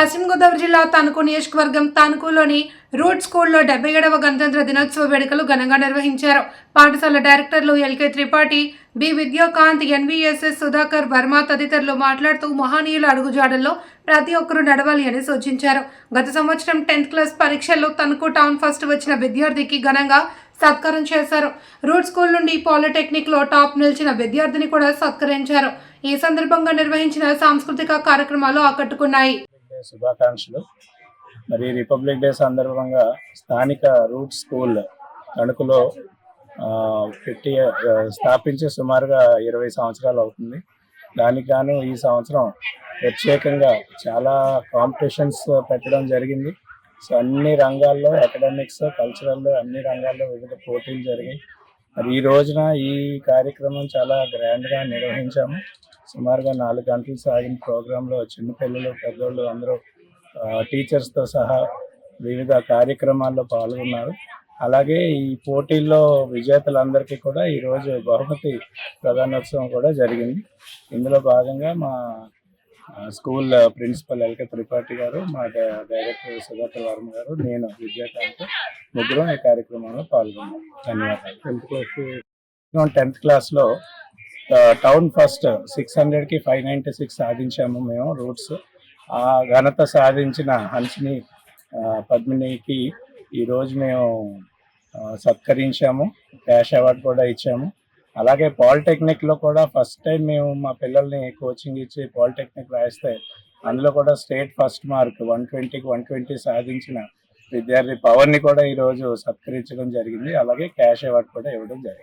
పశ్చిమ గోదావరి జిల్లా తణుకు నియోజకవర్గం తణుకులోని రూట్ స్కూల్లో డెబ్బై ఏడవ గణతంత్ర దినోత్సవ వేడుకలు ఘనంగా నిర్వహించారు. పాఠశాల డైరెక్టర్లు L K Tripathi B Vidyakant N V S S Sudhakar Varma తదితరులు మాట్లాడుతూ మహనీయుల అడుగుజాడల్లో ప్రతి ఒక్కరూ నడవాలి అని సూచించారు. గత సంవత్సరం టెన్త్ క్లాస్ పరీక్షల్లో తణుకు టౌన్ ఫస్ట్ వచ్చిన విద్యార్థికి ఘనంగా సత్కారం చేశారు. రూట్ స్కూల్ నుండి పాలిటెక్నిక్లో టాప్ నిలిచిన విద్యార్థిని కూడా సత్కరించారు. ఈ సందర్భంగా నిర్వహించిన సాంస్కృతిక కార్యక్రమాలు ఆకట్టుకున్నాయి. డే శుభాకాంక్షలు. మరి రిపబ్లిక్ డే సందర్భంగా స్థానిక రూట్ స్కూల్ తణుకులో పెట్టి స్థాపించి సుమారుగా ఇరవై సంవత్సరాలు అవుతుంది. దానికి గాను ఈ సంవత్సరం ప్రత్యేకంగా చాలా కాంపిటీషన్స్ పెట్టడం జరిగింది. సో అన్ని రంగాల్లో అకాడమిక్స్ కల్చరల్ అన్ని రంగాల్లో వివిధ పోటీలు జరిగాయి. మరి ఈ రోజున ఈ కార్యక్రమం చాలా గ్రాండ్గా నిర్వహించాము. సుమారుగా నాలుగు గంటలు సాగిన ప్రోగ్రాంలో చిన్నపిల్లలు పెద్దోళ్ళు అందరూ టీచర్స్తో సహా వివిధ కార్యక్రమాల్లో పాల్గొన్నారు. అలాగే ఈ పోటీల్లో విజేతలందరికీ కూడా ఈరోజు బహుమతి ప్రధానోత్సవం కూడా జరిగింది. ఇందులో భాగంగా మా స్కూల్ ప్రిన్సిపల్ ఎల్కే త్రిపాఠి గారు మా డైరెక్టర్ సుధాకర్ వర్మ గారు నేను విద్యాకాంత్ ముగ్గురం ఈ కార్యక్రమంలో పాల్గొన్నాం. ధన్యవాదాలు. టెన్త్ క్లాస్ టెన్త్ క్లాస్లో టౌన్ ఫస్ట్ సిక్స్ హండ్రెడ్కి ఫైవ్ నైంటీ సిక్స్ సాధించాము మేము రూట్స్. ఆ ఘనత సాధించిన హన్స్ని పద్మినికి ఈరోజు మేము సత్కరించాము క్యాష్ అవార్డు కూడా ఇచ్చాము. అలాగే పాలిటెక్నిక్లో కూడా ఫస్ట్ టైం మేము మా పిల్లల్ని కోచింగ్ ఇచ్చి పాలిటెక్నిక్ రాయిస్తే అందులో కూడా స్టేట్ ఫస్ట్ మార్క్ వన్ ట్వంటీకి వన్ ట్వంటీ సాధించిన విద్యార్థి పవన్ని కూడా ఈరోజు సత్కరించడం జరిగింది. అలాగే క్యాష్ అవార్డు కూడా ఇవ్వడం జరిగింది.